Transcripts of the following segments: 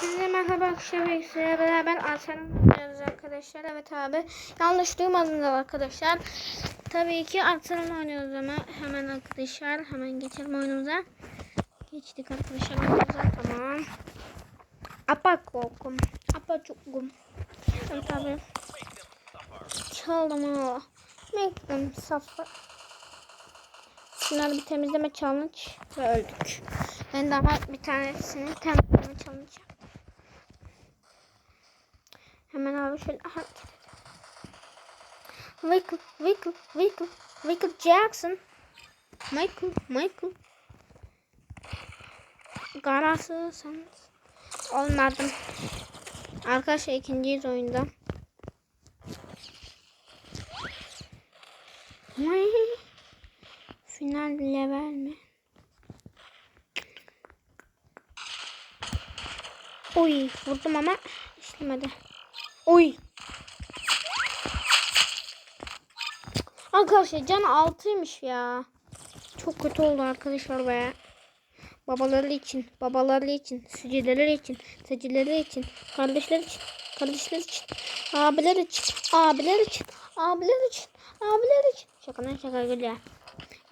Size merhaba arkadaşlar. Sizlerle beraber Arsenal oynuyoruz arkadaşlar. Evet abi. Yanlış duymadınız arkadaşlar. Tabii ki Arsenal oynuyoruz ama hemen arkadaşlar. Hemen geçelim oyunumuza. Geçtik arkadaşlar oyunumuza. Tamam. Apakokum. Apaçukum. Evet abi. Çaldım o. Bekledim. Safa. Şunları bir temizleme challenge ve öldük. Ben daha bir tanesini temizleme challenge. Hemen abi şöyle hareket. Michael, Michael, Michael, Michael Jackson. Michael, Michael. Garasız olmadım. Arkadaşlar ikinciyiz oyunda. Final level mi? Oy vurdum ama işlemedi. Oy. Arkadaşlar can 6'ymış ya. Çok kötü oldu arkadaşlar be. Babaları için, babaları için, sücüleri için, secileri için, kardeşler için, kardeşler için, abiler için, abiler için, abiler için, abiler için. Şaka şaka gülüyor.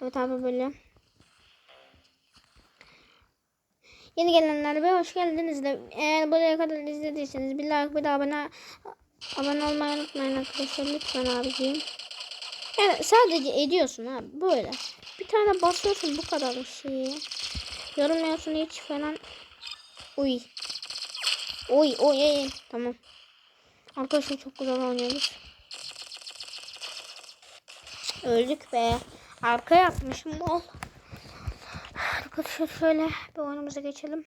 Evet abi böyle. Yeni gelenler ve hoş geldiniz de eğer buraya kadar izlediyseniz bir like bir de abone abone olmayı unutmayın arkadaşlar lütfen abiciğim. Evet sadece ediyorsun abi böyle. Bir tane basıyorsun bu kadar bir şeyi. Yorumluyorsun hiç falan. Uy. Oy oy oy. Tamam. Arkadaşlar çok güzel oynuyoruz. Öldük be. Arka yapmışım ol. Arkadaşlar şöyle bir oyunumuza geçelim.